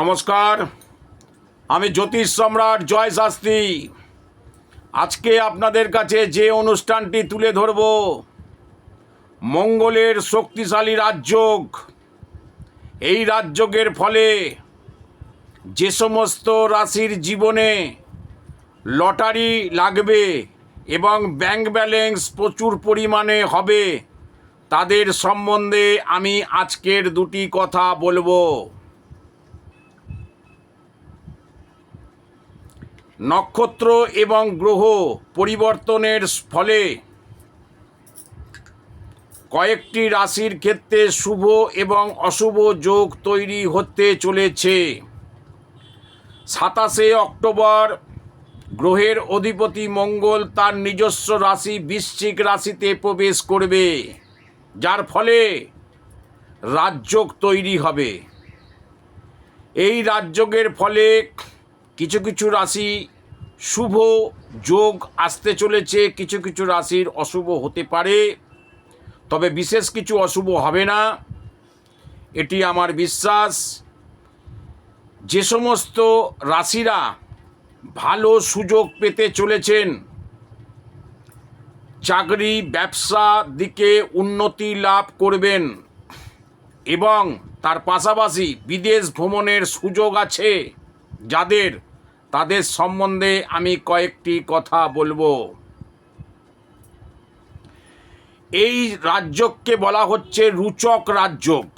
নমস্কার, আমি জ্যোতিষ সম্রাট জয় শাস্ত্রী। আজকে আপনাদের কাছে যে অনুষ্ঠানটি তুলে ধরব, মঙ্গলের শক্তিশালী রাজযোগ। এই রাজযোগের ফলে যে সমস্ত রাশির জীবনে লটারি লাগবে এবং ব্যাংক ব্যালেন্স প্রচুর পরিমাণে হবে, তাদের সম্বন্ধে আমি আজকের দুটি কথা বলব। নক্ষত্র এবং গ্রহ পরিবর্তনের ফলে কয়েকটি রাশির ক্ষেত্রে শুভ এবং অশুভ যোগ তৈরি হতে চলেছে। সাতাশে অক্টোবর, গ্রহের অধিপতি মঙ্গল তার নিজস্ব রাশি বৃশ্চিক রাশিতে প্রবেশ করবে, যার ফলে রাজযোগ তৈরি হবে। এই রাজযোগের ফলে কিছু কিছু রাশি শুভ যোগ আসতে চলেছে, কিছু কিছু রাশির অশুভ হতে পারে, তবে বিশেষ কিছু অশুভ হবে না। এটি আমার বিশ্বাস। যে সমস্ত রাশিরা ভালো সুযোগ পেতে চলেছেন, চাকরি, ব্যবসা দিকে উন্নতি লাভ করবেন এবং তার পাশাপাশি বিদেশ ভ্রমণের সুযোগ আছে। যাদের, তাদের সম্বন্ধে আমি কয়েকটি কথা বলব। এই রাজ্যকে বলা হচ্ছে রুচক রাজযোগ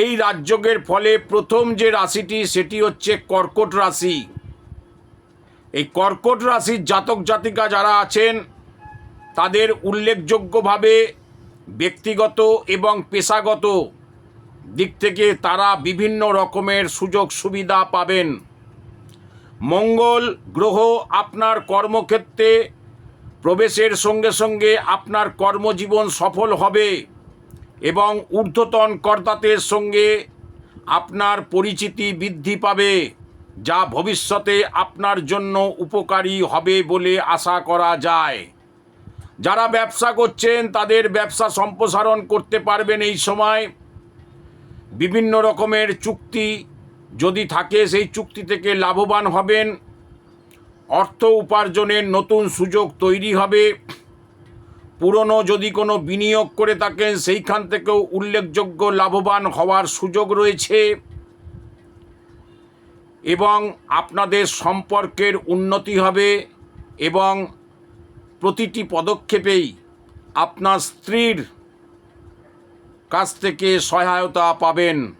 এই রাজযোগের ফলে প্রথম যে রাশিটি, সেটি হচ্ছে কর্কট রাশি। এই কর্কট রাশির জাতক জাতিকা যারা আছেন, তাদের উল্লেখযোগ্যভাবে ব্যক্তিগত এবং পেশাগত দিক থেকে তারা বিভিন্ন রকমের সুযোগ সুবিধা পাবেন। মঙ্গল গ্রহ আপনার কর্মক্ষেত্রে প্রবেশের সঙ্গে সঙ্গে আপনার কর্মজীবন সফল হবে এবং ঊর্ধ্বতন কর্তাদের সঙ্গে আপনার পরিচিতি বৃদ্ধি পাবে, যা ভবিষ্যতে আপনার জন্য উপকারী হবে বলে আশা করা যায়। যারা ব্যবসা করছেন, তাদের ব্যবসা সম্প্রসারণ করতে পারবেন এই সময়। বিভিন্ন রকমের চুক্তি যদি থাকে, সেই চুক্তি থেকে লাভবান হবেন। অর্থ উপার্জনের নতুন সুযোগ তৈরি হবে। পুরনো যদি কোনো বিনিয়োগ করে থাকেন, সেইখান থেকেও উল্লেখযোগ্য লাভবান হওয়ার সুযোগ রয়েছে। এবং আপনাদের সম্পর্কের উন্নতি হবে এবং প্রতিটি পদক্ষেপেই আপনার স্ত্রীর কাছ থেকে সহায়তা পাবেন।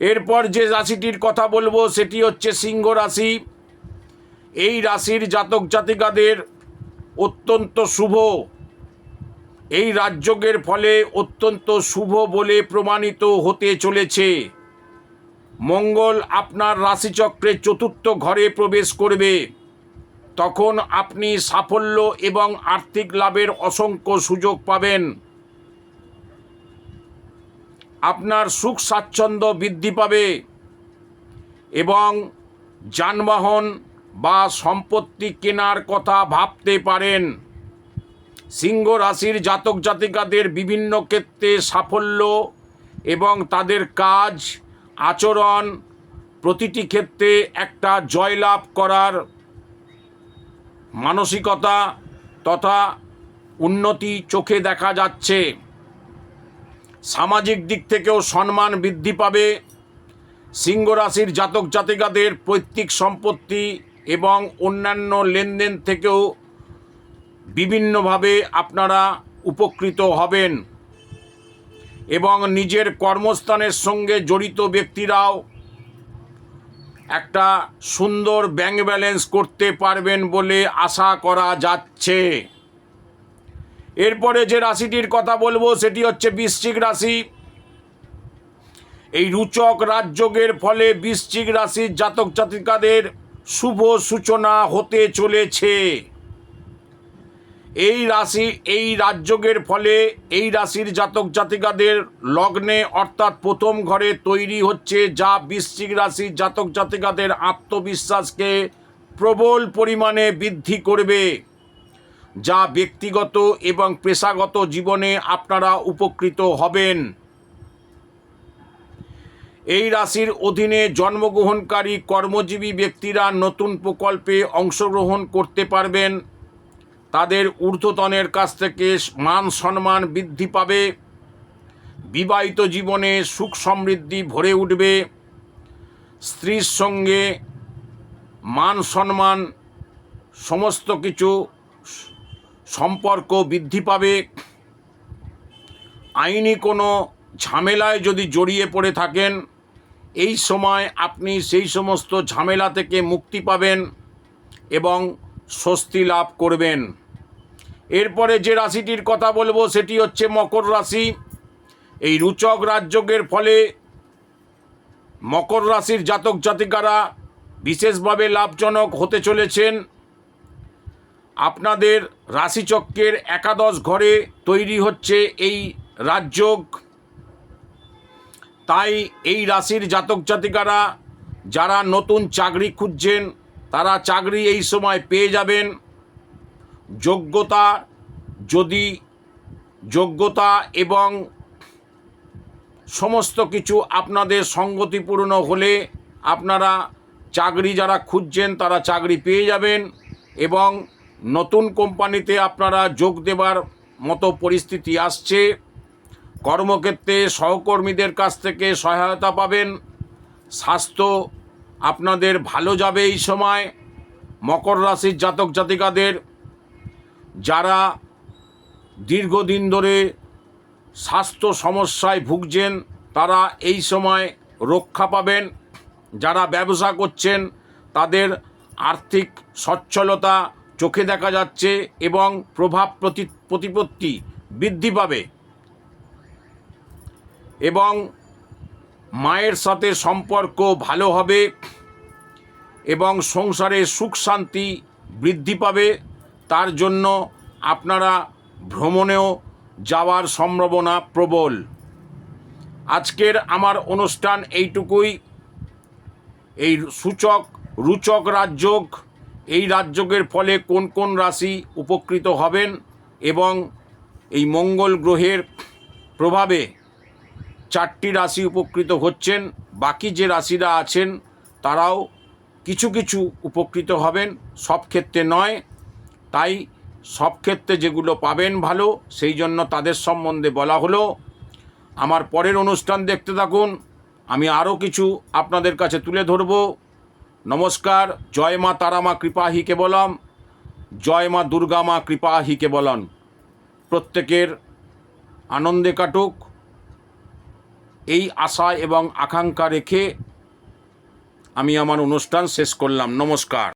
এরপর যে রাশিটির কথা বলব, সেটি হচ্ছে সিংহ রাশি। এই রাশির জাতক জাতিকাদের অত্যন্ত শুভ। এই রাজযোগের ফলে অত্যন্ত শুভ বলে প্রমাণিত হতে চলেছে। মঙ্গল আপনার রাশিচক্রের চতুর্থ ঘরে প্রবেশ করবে। তখন আপনি সাফল্য এবং আর্থিক লাভের অসংখ্য সুযোগ পাবেন। আপনার সুখ স্বাচ্ছন্দ্য বৃদ্ধি পাবে এবং যানবাহন বা সম্পত্তি কেনার কথা ভাবতে পারেন। সিংহ রাশির জাতক জাতিকাদের বিভিন্ন ক্ষেত্রে সাফল্য এবং তাদের কাজ, আচরণ প্রতিটি ক্ষেত্রে একটা জয়লাভ করার মানসিকতা তথা উন্নতি চোখে দেখা যাচ্ছে। সামাজিক দিক থেকেও সম্মান বৃদ্ধি পাবে। সিংহ রাশির জাতক জাতিকাদের পৈতৃক সম্পত্তি এবং অন্যান্য লেনদেন থেকেও বিভিন্নভাবে আপনারা উপকৃত হবেন এবং নিজের কর্মস্থানের সঙ্গে জড়িত ব্যক্তিরাও একটা সুন্দর ব্যাংক ব্যালেন্স করতে পারবেন বলে আশা করা যাচ্ছে। এরপরে যে রাশিটির কথা বলব, সেটি হচ্ছে বৃশ্চিক রাশি। এই রুচক রাজযোগের ফলে বৃশ্চিক রাশির জাতক জাতিকাদের শুভ সূচনা হতে চলেছে। এই রাশি, এই রাজযোগের ফলে এই রাশির জাতক জাতিকাদের লগ্নে অর্থাৎ প্রথম ঘরে তৈরি হচ্ছে, যা বৃশ্চিক রাশির জাতক জাতিকাদের আত্মবিশ্বাসকে প্রবল পরিমাণে বৃদ্ধি করবে। যা ব্যক্তিগত এবং পেশাগত জীবনে আপনারা উপকৃত হবেন। এই রাশির অধীনে জন্মগ্রহণকারী কর্মজীবী ব্যক্তিরা নতুন প্রকল্পে অংশগ্রহণ করতে পারবেন। তাদের ঊর্ধ্বতনের কাছ থেকে মান সম্মান বৃদ্ধি পাবে। বিবাহিত জীবনে সুখ সমৃদ্ধি ভরে উঠবে। স্ত্রীর সঙ্গে মান সম্মান সমস্ত কিছু সম্পর্ক বৃদ্ধি পাবে। আইনি কোনো ঝামেলায় যদি জড়িয়ে পড়ে থাকেন, এই সময় আপনি সেই সমস্ত ঝামেলা থেকে মুক্তি পাবেন এবং স্বস্তি লাভ করবেন। এরপরে যে রাশিটির কথা বলব, সেটি হচ্ছে মকর রাশি। এই রুচক রাজযোগের ফলে মকর রাশির জাতক জাতিকারা বিশেষভাবে লাভজনক হতে চলেছেন। আপনাদের রাশিচক্রের একাদশ ঘরে তৈরি হচ্ছে এই রাজযোগ। তাই এই রাশির জাতক জাতিকারা, যারা নতুন চাকরি খুঁজছেন, তারা চাকরি এই সময় পেয়ে যাবেন। যোগ্যতা, যদি যোগ্যতা এবং সমস্ত কিছু আপনাদের সঙ্গতিপূর্ণ হলে আপনারা চাকরি যারা খুঁজছেন, তারা চাকরি পেয়ে যাবেন এবং নতুন কোম্পানিতে আপনারা যোগ দেবার মতো পরিস্থিতি আসছে। কর্মক্ষেত্রে সহকর্মীদের কাছ থেকে সহায়তা পাবেন। স্বাস্থ্য আপনাদের ভালো যাবে এই সময়। মকর রাশির জাতক জাতিকাদের যারা দীর্ঘদিন ধরে স্বাস্থ্য সমস্যায় ভুগছেন, তারা এই সময় রক্ষা পাবেন। যারা ব্যবসা করছেন, তাদের আর্থিক সচ্ছলতা চোখে দেখা যাচ্ছে এবং প্রভাব প্রতি প্রতিপত্তি বৃদ্ধি পাবে। এবং মায়ের সাথে সম্পর্ক ভালো হবে এবং সংসারে সুখ শান্তি বৃদ্ধি পাবে। তার জন্য আপনারা ভ্রমণেও যাওয়ার সম্ভাবনা প্রবল। আজকের আমার অনুষ্ঠান এইটুকুই। এই সূচক, রুচক রাজযোগ এই রাজযোগের ফলে কোন কোন রাশি উপকৃত হবেন এবং এই মঙ্গল গ্রহের প্রভাবে চারটি রাশি উপকৃত হচ্ছেন, বাকি যে রাশিরা আছেন তারাও কিছু কিছু উপকৃত হবেন, সব ক্ষেত্রে নয়। তাই সব ক্ষেত্রে যেগুলো পাবেন ভালো, সেই জন্য তাদের সম্বন্ধে বলা হলো। আমার পরের অনুষ্ঠান দেখতে থাকুন। আমি আরও কিছু আপনাদের কাছে তুলে ধরব। নমস্কার, জয় মা তারা মা কৃপা হি কেবলম, জয় মা দুর্গা মা কৃপা হি কেবলন প্রত্যেকের আনন্দে কাটুক। এই আশা এবং আকাঙ্ক্ষা রেখে আমি আমার অনুষ্ঠান শেষ করলাম। নমস্কার।